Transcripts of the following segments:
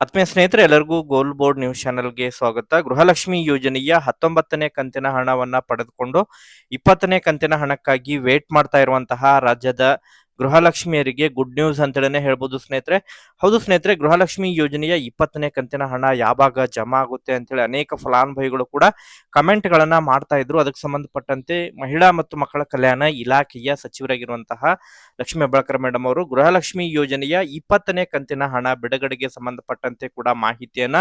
ಆತ್ಮೀಯ ಸ್ನೇಹಿತರೆ, ಎಲ್ಲರಿಗೂ ಗೋಲ್ ಬೋರ್ಡ್ ನ್ಯೂಸ್ ಚಾನೆಲ್ಗೆ ಸ್ವಾಗತ. ಗೃಹಲಕ್ಷ್ಮಿ ಯೋಜನೆಯ ಹತ್ತೊಂಬತ್ತನೇ ಕಂತಿನ ಹಣವನ್ನ ಪಡೆದುಕೊಂಡು, ಇಪ್ಪತ್ತನೇ ಕಂತಿನ ಹಣಕ್ಕಾಗಿ ವೇಟ್ ಮಾಡ್ತಾ ಇರುವಂತಹ ರಾಜ್ಯದ ಗೃಹಲಕ್ಷ್ಮಿಯರಿಗೆ ಗುಡ್ ನ್ಯೂಸ್ ಅಂತೇಳಿನೇ ಹೇಳ್ಬೋದು ಸ್ನೇಹಿತರೆ. ಹೌದು ಸ್ನೇಹಿತರೆ, ಗೃಹಲಕ್ಷ್ಮಿ ಯೋಜನೆಯ ಇಪ್ಪತ್ತನೇ ಕಂತಿನ ಹಣ ಯಾವಾಗ ಜಮಾ ಆಗುತ್ತೆ ಅಂತೇಳಿ ಅನೇಕ ಫಲಾನುಭವಿಗಳು ಕೂಡ ಕಮೆಂಟ್ ಗಳನ್ನ ಮಾಡ್ತಾ ಇದ್ರು. ಅದಕ್ಕೆ ಸಂಬಂಧಪಟ್ಟಂತೆ ಮಹಿಳಾ ಮತ್ತು ಮಕ್ಕಳ ಕಲ್ಯಾಣ ಇಲಾಖೆಯ ಸಚಿವರಾಗಿರುವಂತಹ ಲಕ್ಷ್ಮೀ ಹೆಬ್ಬಾಳ್ಕರ್ ಮೇಡಮ್ ಅವರು ಗೃಹಲಕ್ಷ್ಮಿ ಯೋಜನೆಯ ಇಪ್ಪತ್ತನೇ ಕಂತಿನ ಹಣ ಬಿಡುಗಡೆಗೆ ಸಂಬಂಧಪಟ್ಟಂತೆ ಕೂಡ ಮಾಹಿತಿಯನ್ನ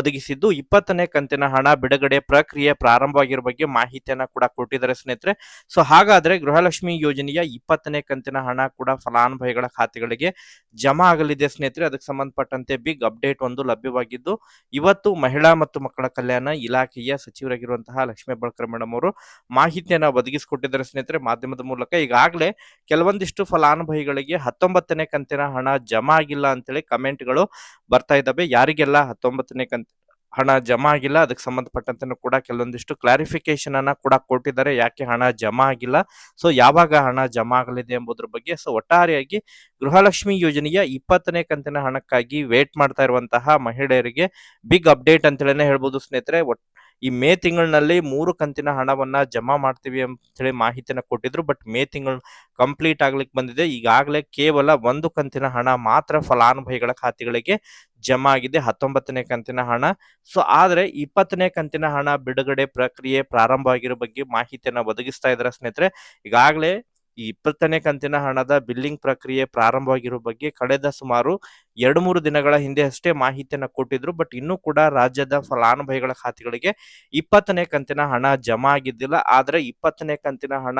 ಒದಗಿಸಿದ್ದು, ಇಪ್ಪತ್ತನೇ ಕಂತಿನ ಹಣ ಬಿಡುಗಡೆ ಪ್ರಕ್ರಿಯೆ ಪ್ರಾರಂಭವಾಗಿರುವ ಬಗ್ಗೆ ಮಾಹಿತಿಯನ್ನ ಕೂಡ ಕೊಟ್ಟಿದ್ದಾರೆ ಸ್ನೇಹಿತರೆ. ಸೊ ಹಾಗಾದ್ರೆ ಗೃಹಲಕ್ಷ್ಮಿ ಯೋಜನೆಯ ಇಪ್ಪತ್ತನೇ ಕಂತಿನ ಹಣ ಕೂಡ ಫಲಾನುಭವಿಗಳ ಖಾತೆಗಳಿಗೆ ಜಮಾ ಆಗಲಿದೆ ಸ್ನೇಹಿತರೆ. ಅದಕ್ಕೆ ಸಂಬಂಧಪಟ್ಟಂತೆ ಬಿಗ್ ಅಪ್ಡೇಟ್ ಒಂದು ಲಭ್ಯವಾಗಿದ್ದು, ಇವತ್ತು ಮಹಿಳಾ ಮತ್ತು ಮಕ್ಕಳ ಕಲ್ಯಾಣ ಇಲಾಖೆಯ ಸಚಿವರಾಗಿರುವಂತಹ ಲಕ್ಷ್ಮೀ ಬಳ್ಕರ್ ಮೇಡಮ್ ಅವರು ಮಾಹಿತಿಯನ್ನು ಒದಗಿಸಿಕೊಟ್ಟಿದ್ದಾರೆ ಸ್ನೇಹಿತರೆ. ಮಾಧ್ಯಮದ ಮೂಲಕ ಈಗಾಗಲೇ ಕೆಲವೊಂದಿಷ್ಟು ಫಲಾನುಭವಿಗಳಿಗೆ ಹತ್ತೊಂಬತ್ತನೇ ಕಂತಿನ ಹಣ ಜಮಾ ಆಗಿಲ್ಲ ಅಂತೇಳಿ ಕಮೆಂಟ್ಗಳು ಬರ್ತಾ ಇದ್ದಾವೆ. ಯಾರಿಗೆಲ್ಲ ಹತ್ತೊಂಬತ್ತನೇ ಕಂತ ಹಣ ಜಮಾ ಆಗಿಲ್ಲ, ಅದಕ್ಕೆ ಸಂಬಂಧಪಟ್ಟಂತೆ ಕೂಡ ಕೆಲವೊಂದಿಷ್ಟು ಕ್ಲಾರಿಫಿಕೇಶನ್ ಅನ್ನ ಕೂಡ ಕೊಟ್ಟಿದ್ದಾರೆ. ಯಾಕೆ ಹಣ ಜಮಾ ಆಗಿಲ್ಲ? ಸೊ ಯಾವಾಗ ಹಣ ಜಮಾ ಆಗಲಿದೆ ಎಂಬುದ್ರ ಬಗ್ಗೆ ಸೊ ಒಟ್ಟಾರೆಯಾಗಿ ಗೃಹಲಕ್ಷ್ಮಿ ಯೋಜನೆಯ ಇಪ್ಪತ್ತನೇ ಕಂತಿನ ಹಣಕ್ಕಾಗಿ ವೇಟ್ ಮಾಡ್ತಾ ಇರುವಂತಹ ಮಹಿಳೆಯರಿಗೆ ಬಿಗ್ ಅಪ್ಡೇಟ್ ಅಂತೇಳಿ ಹೇಳ್ಬೋದು ಸ್ನೇಹಿತರೆ. ಈ ಮೇ ತಿಂಗಳಿನಲ್ಲಿ ಮೂರು ಕಂತಿನ ಹಣವನ್ನ ಜಮಾ ಮಾಡ್ತೀವಿ ಅಂತ ಹೇಳಿ ಮಾಹಿತಿನ ಕೊಟ್ಟಿದ್ರು. ಬಟ್ ಮೇ ತಿಂಗಳು ಕಂಪ್ಲೀಟ್ ಆಗ್ಲಿಕ್ಕೆ ಬಂದಿದೆ. ಈಗಾಗಲೇ ಕೇವಲ ಒಂದು ಕಂತಿನ ಹಣ ಮಾತ್ರ ಫಲಾನುಭವಿಗಳ ಖಾತೆಗಳಿಗೆ ಜಮಾ ಆಗಿದೆ. ಹತ್ತೊಂಬತ್ತನೇ ಕಂತಿನ ಹಣ. ಸೊ, ಆದ್ರೆ ಇಪ್ಪತ್ತನೇ ಕಂತಿನ ಹಣ ಬಿಡುಗಡೆ ಪ್ರಕ್ರಿಯೆ ಪ್ರಾರಂಭ ಆಗಿರೋ ಬಗ್ಗೆ ಮಾಹಿತಿಯನ್ನ ಒದಗಿಸ್ತಾ ಇದ್ದಾರೆ ಸ್ನೇಹಿತರೆ. ಈಗಾಗಲೇ ಈ ಇಪ್ಪತ್ತನೇ ಕಂತಿನ ಹಣದ ಬಿಲ್ಲಿಂಗ್ ಪ್ರಕ್ರಿಯೆ ಪ್ರಾರಂಭವಾಗಿರೋ ಬಗ್ಗೆ ಕಳೆದ ಸುಮಾರು ಎರಡು ಮೂರು ದಿನಗಳ ಹಿಂದೆ ಅಷ್ಟೇ ಮಾಹಿತಿಯನ್ನ ಕೊಟ್ಟಿದ್ರು. ಬಟ್ ಇನ್ನೂ ಕೂಡ ರಾಜ್ಯದ ಫಲಾನುಭವಿಗಳ ಖಾತೆಗಳಿಗೆ ಇಪ್ಪತ್ತನೇ ಕಂತಿನ ಹಣ ಜಮಾ ಆಗಿದ್ದಿಲ್ಲ. ಆದ್ರೆ ಇಪ್ಪತ್ತನೇ ಕಂತಿನ ಹಣ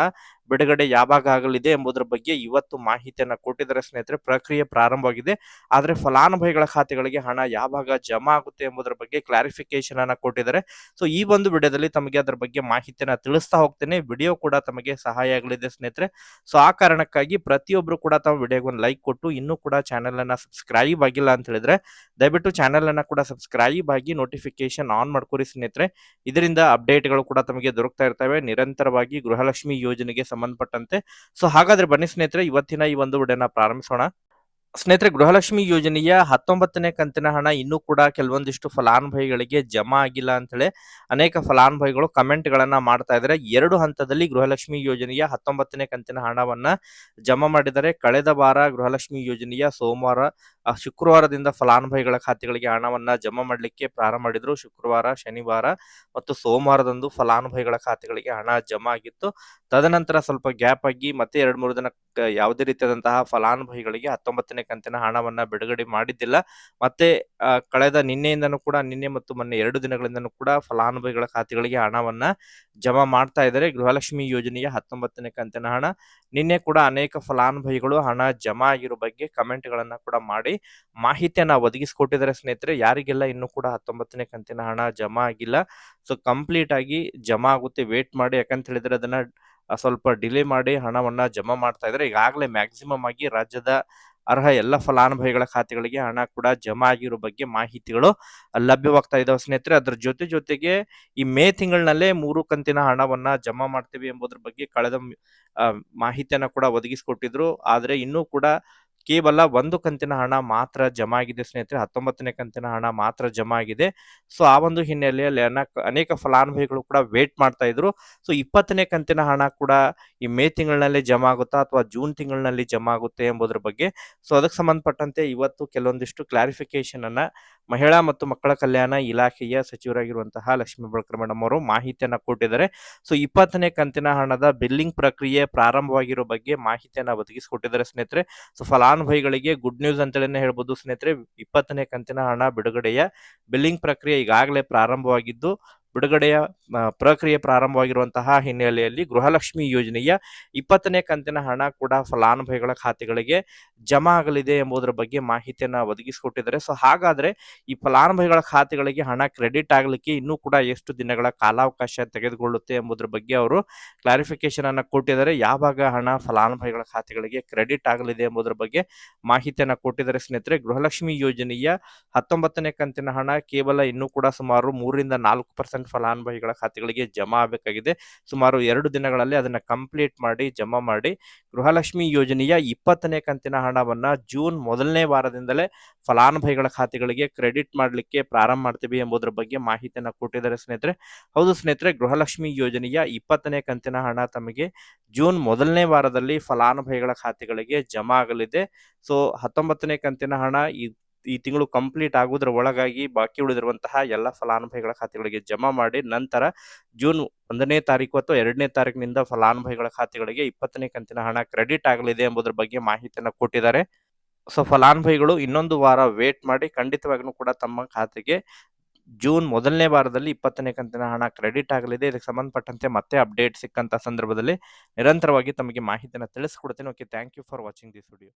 ಬಿಡುಗಡೆ ಯಾವಾಗ ಆಗಲಿದೆ ಎಂಬುದರ ಬಗ್ಗೆ ಇವತ್ತು ಮಾಹಿತಿಯನ್ನ ಕೊಟ್ಟಿದ್ದಾರೆ ಸ್ನೇಹಿತರೆ. ಪ್ರಕ್ರಿಯೆ ಪ್ರಾರಂಭವಾಗಿದೆ. ಆದ್ರೆ ಫಲಾನುಭವಿಗಳ ಖಾತೆಗಳಿಗೆ ಹಣ ಯಾವಾಗ ಜಮಾ ಆಗುತ್ತೆ ಎಂಬುದರ ಬಗ್ಗೆ ಕ್ಲಾರಿಫಿಕೇಶನ್ ಅನ್ನ ಕೊಟ್ಟಿದ್ದಾರೆ. ಸೊ ಈ ಒಂದು ವಿಡಿಯೋದಲ್ಲಿ ತಮಗೆ ಅದರ ಬಗ್ಗೆ ಮಾಹಿತಿಯನ್ನ ತಿಳಿಸ್ತಾ ಹೋಗ್ತೇನೆ. ವಿಡಿಯೋ ಕೂಡ ತಮಗೆ ಸಹಾಯ ಆಗಲಿದೆ ಸ್ನೇಹಿತರೆ. ಸೊ ಆ ಕಾರಣಕ್ಕಾಗಿ ಪ್ರತಿಯೊಬ್ರು ಕೂಡ ತಮ್ಮ ವಿಡಿಯೋಗೆ ಲೈಕ್ ಕೊಟ್ಟು ಇನ್ನೂ ಕೂಡ ಚಾನೆಲ್ ಅನ್ನ ಸಬ್ಸ್ಕ್ರೈಬ್ ಆಗಿಲ್ಲ ಅಂತ ಹೇಳಿದ್ರೆ, ದಯವಿಟ್ಟು ಚಾನೆಲ್ ಅನ್ನ ಕೂಡ ಸಬ್ಸ್ಕ್ರೈಬ್ ಆಗಿ ನೋಟಿಫಿಕೇಶನ್ ಆನ್ ಮಾಡ್ಕೊರಿ ಸ್ನೇಹಿತರೆ. ಇದರಿಂದ ಅಪ್ಡೇಟ್ಗಳು ಕೂಡ ತಮಗೆ ದೊರಕ್ತಾ ಇರ್ತವೆ. ನಿರಂತರವಾಗಿ ಗೃಹಲಕ್ಷ್ಮಿ ಯೋಜನೆಗೆ ಸಂಬಂಧಪಟ್ಟಂತೆ. ಸೊ ಹಾಗಾದ್ರೆ ಬನ್ನಿ ಸ್ನೇಹಿತರೆ, ಇವತ್ತಿನ ಈ ಒಂದು ವಿಡಿಯೋನ ಪ್ರಾರಂಭಿಸೋಣ. ಸ್ನೇಹಿತರೆ, ಗೃಹಲಕ್ಷ್ಮಿ ಯೋಜನೆಯ ಹತ್ತೊಂಬತ್ತನೇ ಕಂತಿನ ಹಣ ಇನ್ನೂ ಕೂಡ ಕೆಲವೊಂದಿಷ್ಟು ಫಲಾನುಭವಿಗಳಿಗೆ ಜಮಾ ಆಗಿಲ್ಲ ಅಂತೇಳಿ ಅನೇಕ ಫಲಾನುಭವಿಗಳು ಕಮೆಂಟ್ ಗಳನ್ನ ಮಾಡ್ತಾ ಇದಾರೆ ಎರಡು ಹಂತದಲ್ಲಿ ಗೃಹಲಕ್ಷ್ಮಿ ಯೋಜನೆಯ ಹತ್ತೊಂಬತ್ತನೇ ಕಂತಿನ ಹಣವನ್ನ ಜಮಾ ಮಾಡಿದರೆ ಕಳೆದ ವಾರ ಗೃಹಲಕ್ಷ್ಮಿ ಯೋಜನೆಯ ಸೋಮವಾರ ಶುಕ್ರವಾರದಿಂದ ಫಲಾನುಭವಿಗಳ ಖಾತೆಗಳಿಗೆ ಹಣವನ್ನ ಜಮಾ ಮಾಡಲಿಕ್ಕೆ ಪ್ರಾರಂಭ ಮಾಡಿದ್ರು. ಶುಕ್ರವಾರ, ಶನಿವಾರ ಮತ್ತು ಸೋಮವಾರದಂದು ಫಲಾನುಭವಿಗಳ ಖಾತೆಗಳಿಗೆ ಹಣ ಜಮಾ ಆಗಿತ್ತು. ತದನಂತರ ಸ್ವಲ್ಪ ಗ್ಯಾಪ್ ಆಗಿ ಮತ್ತೆ ಎರಡ್ ಮೂರು ದಿನ ಯಾವುದೇ ರೀತಿಯಾದಂತಹ ಫಲಾನುಭವಿಗಳಿಗೆ ಹತ್ತೊಂಬತ್ತನೇ ಕಂತಿನ ಹಣವನ್ನ ಬಿಡುಗಡೆ ಮಾಡಿದ್ದಿಲ್ಲ. ಮತ್ತೆ ಕಳೆದ ನಿನ್ನೆಯಿಂದನೂ ಕೂಡ, ನಿನ್ನೆ ಮತ್ತು ಮೊನ್ನೆ ಎರಡು ದಿನಗಳಿಂದನೂ ಕೂಡ ಫಲಾನುಭವಿಗಳ ಖಾತೆಗಳಿಗೆ ಹಣವನ್ನ ಜಮಾ ಮಾಡ್ತಾ ಇದ್ದಾರೆ. ಗೃಹಲಕ್ಷ್ಮಿ ಯೋಜನೆಯ ಹತ್ತೊಂಬತ್ತನೇ ಕಂತಿನ ಹಣ. ನಿನ್ನೆ ಕೂಡ ಅನೇಕ ಫಲಾನುಭವಿಗಳು ಹಣ ಜಮಾ ಆಗಿರೋ ಬಗ್ಗೆ ಕಮೆಂಟ್ ಗಳನ್ನ ಕೂಡ ಮಾಡಿ ಮಾಹಿತಿಯನ್ನ ಒದಗಿಸಿಕೊಟ್ಟಿದ್ದಾರೆ ಸ್ನೇಹಿತರೆ. ಯಾರಿಗೆಲ್ಲ ಇನ್ನೂ ಕೂಡ ಹತ್ತೊಂಬತ್ತನೇ ಕಂತಿನ ಹಣ ಜಮಾ ಆಗಿಲ್ಲ. ಸೊ, ಕಂಪ್ಲೀಟ್ ಆಗಿ ಜಮಾ ಆಗುತ್ತೆ. ವೇಟ್ ಮಾಡಿ, ಯಾಕಂತ ಹೇಳಿದ್ರೆ ಅದನ್ನ ಸ್ವಲ್ಪ ಡಿಲೇ ಮಾಡಿ ಹಣವನ್ನ ಜಮಾ ಮಾಡ್ತಾ ಇದ್ರೆ ಈಗಾಗಲೇ ಮ್ಯಾಕ್ಸಿಮಮ್ ಆಗಿ ರಾಜ್ಯದ ಅರ್ಹ ಎಲ್ಲ ಫಲಾನುಭವಿಗಳ ಖಾತೆಗಳಿಗೆ ಹಣ ಕೂಡ ಜಮಾ ಆಗಿರೋ ಬಗ್ಗೆ ಮಾಹಿತಿಗಳು ಲಭ್ಯವಾಗ್ತಾ ಇದಾವೆ ಸ್ನೇಹಿತರೆ. ಅದ್ರ ಜೊತೆ ಜೊತೆಗೆ ಈ ಮೇ ತಿಂಗಳಿನಲ್ಲೇ ಮೂರು ಕಂತಿನ ಹಣವನ್ನ ಜಮಾ ಮಾಡ್ತೀವಿ ಎಂಬುದ್ರ ಬಗ್ಗೆ ಕಳೆದ ಮಾಹಿತಿಯನ್ನ ಕೂಡ ಒದಗಿಸಿಕೊಟ್ಟಿದ್ರು. ಆದ್ರೆ ಇನ್ನೂ ಕೂಡ ಕೇವಲ ಒಂದು ಕಂತಿನ ಹಣ ಮಾತ್ರ ಜಮಾ ಆಗಿದೆ ಸ್ನೇಹಿತರೆ, ಹತ್ತೊಂಬತ್ತನೇ ಕಂತಿನ ಹಣ ಮಾತ್ರ ಜಮಾ ಆಗಿದೆ ಸೊ ಆ ಒಂದು ಹಿನ್ನೆಲೆಯಲ್ಲಿ ಅನೇಕ ಫಲಾನುಭವಿಗಳು ಕೂಡ ವೇಟ್ ಮಾಡ್ತಾ ಇದ್ರು. ಸೊ ಇಪ್ಪತ್ತನೇ ಕಂತಿನ ಹಣ ಕೂಡ ಈ ಮೇ ತಿಂಗಳಿನಲ್ಲಿ ಜಮಾ ಆಗುತ್ತಾ ಅಥವಾ ಜೂನ್ ತಿಂಗಳಿನಲ್ಲಿ ಜಮಾ ಆಗುತ್ತೆ ಎಂಬುದರ ಬಗ್ಗೆ. ಸೊ ಅದಕ್ಕೆ ಸಂಬಂಧಪಟ್ಟಂತೆ ಇವತ್ತು ಕೆಲವೊಂದಿಷ್ಟು ಕ್ಲಾರಿಫಿಕೇಶನ್ ಅನ್ನ ಮಹಿಳಾ ಮತ್ತು ಮಕ್ಕಳ ಕಲ್ಯಾಣ ಇಲಾಖೆಯ ಸಚಿವರಾಗಿರುವಂತಹ ಲಕ್ಷ್ಮೀ ಬಳಕರ್ ಮೇಡಮ್ ಅವರು ಮಾಹಿತಿಯನ್ನ ಕೊಟ್ಟಿದ್ದಾರೆ. ಸೊ ಇಪ್ಪತ್ತನೇ ಕಂತಿನ ಹಣದ ಬಿಲ್ಲಿಂಗ್ ಪ್ರಕ್ರಿಯೆ ಪ್ರಾರಂಭವಾಗಿರೋ ಬಗ್ಗೆ ಮಾಹಿತಿಯನ್ನ ಒದಗಿಸಿಕೊಟ್ಟಿದ್ದಾರೆ ಸ್ನೇಹಿತರೆ. ಸೊ ಫಲಾನುಭವಿಗಳಿಗೆ ಗುಡ್ ನ್ಯೂಸ್ ಅಂತೇಳಿ ಹೇಳ್ಬೋದು. ಸ್ನೇಹಿತರೆ ಇಪ್ಪತ್ತನೇ ಕಂತಿನ ಹಣ ಬಿಡುಗಡೆಯ ಬಿಲ್ಲಿಂಗ್ ಪ್ರಕ್ರಿಯೆ ಈಗಾಗಲೇ ಪ್ರಾರಂಭವಾಗಿದ್ದು ಬಿಡುಗಡೆಯ ಪ್ರಕ್ರಿಯೆ ಪ್ರಾರಂಭವಾಗಿರುವಂತಹ ಹಿನ್ನೆಲೆಯಲ್ಲಿ ಗೃಹಲಕ್ಷ್ಮಿ ಯೋಜನೆಯ ಇಪ್ಪತ್ತನೇ ಕಂತಿನ ಹಣ ಕೂಡ ಫಲಾನುಭವಿಗಳ ಖಾತೆಗಳಿಗೆ ಜಮಾ ಆಗಲಿದೆ ಎಂಬುದರ ಬಗ್ಗೆ ಮಾಹಿತಿಯನ್ನು ಒದಗಿಸಿಕೊಟ್ಟಿದ್ದಾರೆ. ಸೊ ಹಾಗಾದ್ರೆ ಈ ಫಲಾನುಭವಿಗಳ ಖಾತೆಗಳಿಗೆ ಹಣ ಕ್ರೆಡಿಟ್ ಆಗಲಿಕ್ಕೆ ಇನ್ನೂ ಕೂಡ ಎಷ್ಟು ದಿನಗಳ ಕಾಲಾವಕಾಶ ತೆಗೆದುಕೊಳ್ಳುತ್ತೆ ಎಂಬುದರ ಬಗ್ಗೆ ಅವರು ಕ್ಲಾರಿಫಿಕೇಶನ್ ಅನ್ನು ಕೊಟ್ಟಿದ್ದಾರೆ. ಯಾವಾಗ ಹಣ ಫಲಾನುಭವಿಗಳ ಖಾತೆಗಳಿಗೆ ಕ್ರೆಡಿಟ್ ಆಗಲಿದೆ ಎಂಬುದರ ಬಗ್ಗೆ ಮಾಹಿತಿಯನ್ನು ಕೊಟ್ಟಿದ್ದಾರೆ ಸ್ನೇಹಿತರೆ. ಗೃಹಲಕ್ಷ್ಮಿ ಯೋಜನೆಯ ಹತ್ತೊಂಬತ್ತನೇ ಕಂತಿನ ಹಣ ಕೇವಲ ಇನ್ನೂ ಕೂಡ ಸುಮಾರು ಮೂರರಿಂದ ನಾಲ್ಕು ಪರ್ಸೆಂಟ್ ಪರ್ಸೆಂಟ್ ಫಲಾನುಭವಿಗಳ ಖಾತೆಗಳಿಗೆ ಜಮಾ ಆಗಬೇಕಾಗಿದೆ. ಸುಮಾರು ಎರಡು ದಿನಗಳಲ್ಲಿ ಅದನ್ನು ಕಂಪ್ಲೀಟ್ ಮಾಡಿ, ಜಮಾ ಮಾಡಿ ಗೃಹಲಕ್ಷ್ಮಿ ಯೋಜನೆಯ ಇಪ್ಪತ್ತನೇ ಕಂತಿನ ಹಣವನ್ನು ಜೂನ್ ಮೊದಲನೇ ವಾರದಿಂದಲೇ ಫಲಾನುಭವಿಗಳ ಖಾತೆಗಳಿಗೆ ಕ್ರೆಡಿಟ್ ಮಾಡಲಿಕ್ಕೆ ಪ್ರಾರಂಭ ಮಾಡ್ತೀವಿ ಎಂಬುದರ ಬಗ್ಗೆ ಮಾಹಿತಿಯನ್ನು ಕೊಟ್ಟಿದ್ದಾರೆ ಸ್ನೇಹಿತರೆ. ಹೌದು ಸ್ನೇಹಿತರೆ, ಗೃಹಲಕ್ಷ್ಮಿ ಯೋಜನೆಯ ಇಪ್ಪತ್ತನೇ ಕಂತಿನ ಹಣ ತಮಗೆ ಜೂನ್ ಮೊದಲನೇ ವಾರದಲ್ಲಿ ಫಲಾನುಭವಿಗಳ ಖಾತೆಗಳಿಗೆ ಜಮಾ ಆಗಲಿದೆ. ಸೊ, ಹತ್ತೊಂಬತ್ತನೇ ಕಂತಿನ ಹಣ ಈ ಈ ತಿಂಗಳು ಕಂಪ್ಲೀಟ್ ಆಗೋದ್ರ ಒಳಗಾಗಿ ಬಾಕಿ ಉಳಿದಿರುವಂತಹ ಎಲ್ಲ ಫಲಾನುಭವಿಗಳ ಖಾತೆಗಳಿಗೆ ಜಮಾ ಮಾಡಿ ನಂತರ ಜೂನ್ ಒಂದನೇ ತಾರೀಕು ಅಥವಾ ಎರಡನೇ ತಾರೀಕಿನಿಂದ ಫಲಾನುಭವಿಗಳ ಖಾತೆಗಳಿಗೆ ಇಪ್ಪತ್ತನೇ ಕಂತಿನ ಹಣ ಕ್ರೆಡಿಟ್ ಆಗಲಿದೆ ಎಂಬುದರ ಬಗ್ಗೆ ಮಾಹಿತಿಯನ್ನು ಕೊಟ್ಟಿದ್ದಾರೆ. ಸೊ ಫಲಾನುಭವಿಗಳು ಇನ್ನೊಂದು ವಾರ ವೇಟ್ ಮಾಡಿ ಖಂಡಿತವಾಗ್ಲೂ ಕೂಡ ತಮ್ಮ ಖಾತೆಗೆ ಜೂನ್ ಮೊದಲನೇ ವಾರದಲ್ಲಿ ಇಪ್ಪತ್ತನೇ ಕಂತಿನ ಹಣ ಕ್ರೆಡಿಟ್ ಆಗಲಿದೆ. ಇದಕ್ಕೆ ಸಂಬಂಧಪಟ್ಟಂತೆ ಮತ್ತೆ ಅಪ್ಡೇಟ್ ಸಿಕ್ಕಂತ ಸಂದರ್ಭದಲ್ಲಿ ನಿರಂತರವಾಗಿ ತಮಗೆ ಮಾಹಿತಿಯನ್ನು ತಿಳಿಸ್ಕೊಡ್ತೀನಿ. Okay thank you for watching this video